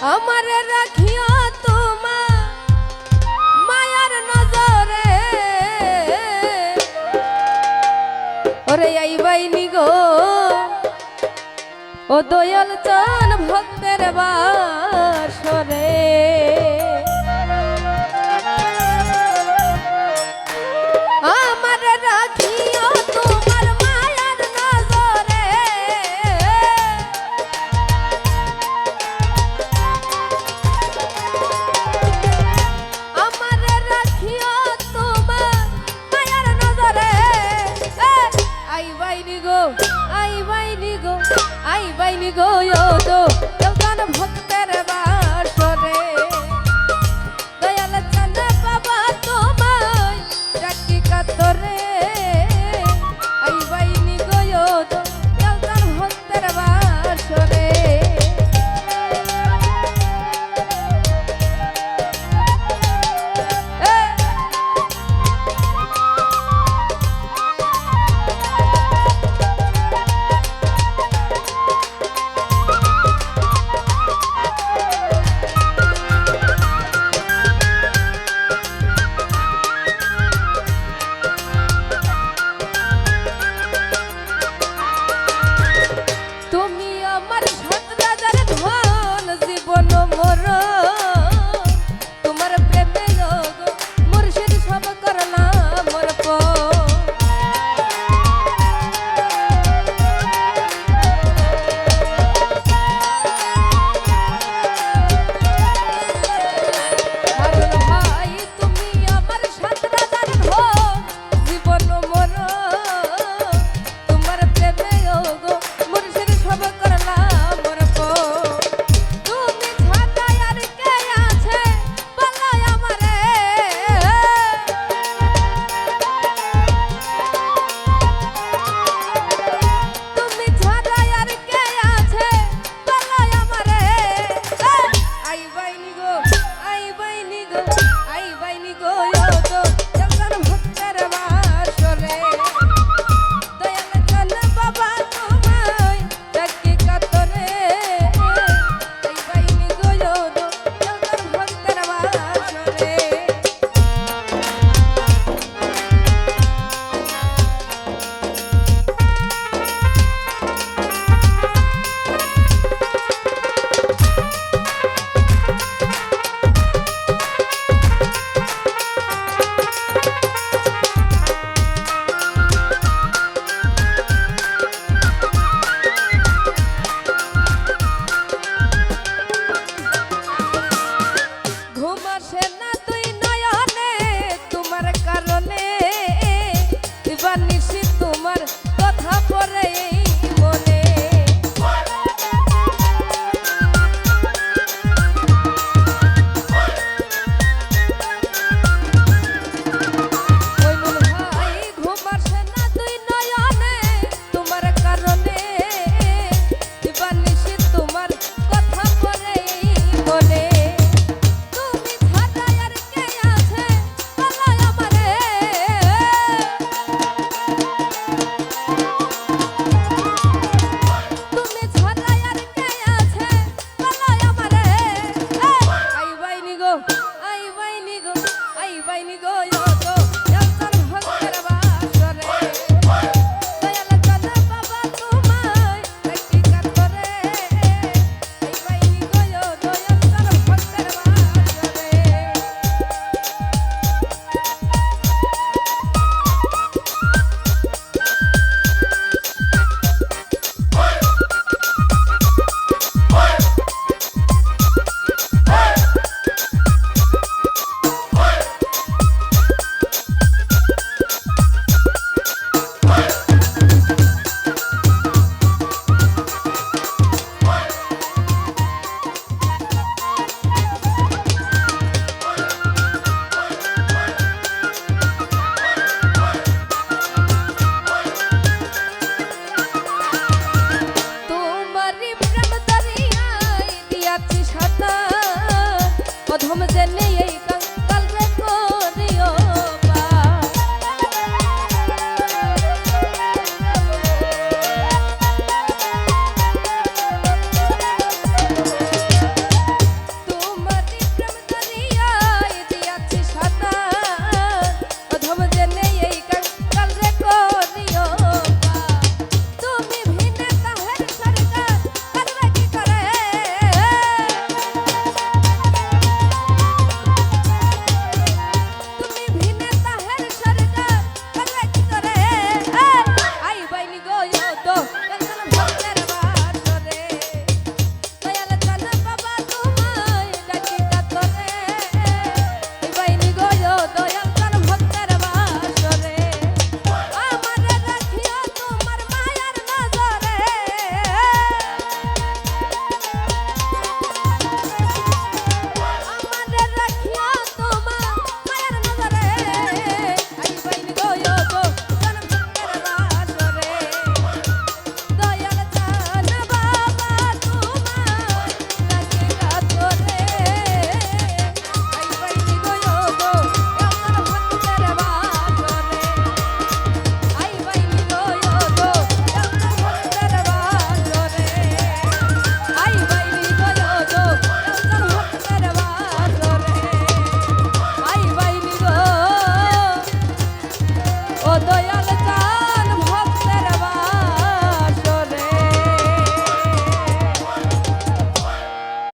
আমার রাখিও তোমা মায়ার নজরে। ওরে আই বাইনি গো ও দয়াল চান ভক্তের বাসরে। গো আসে না তুই নয়নে তোমার কারণে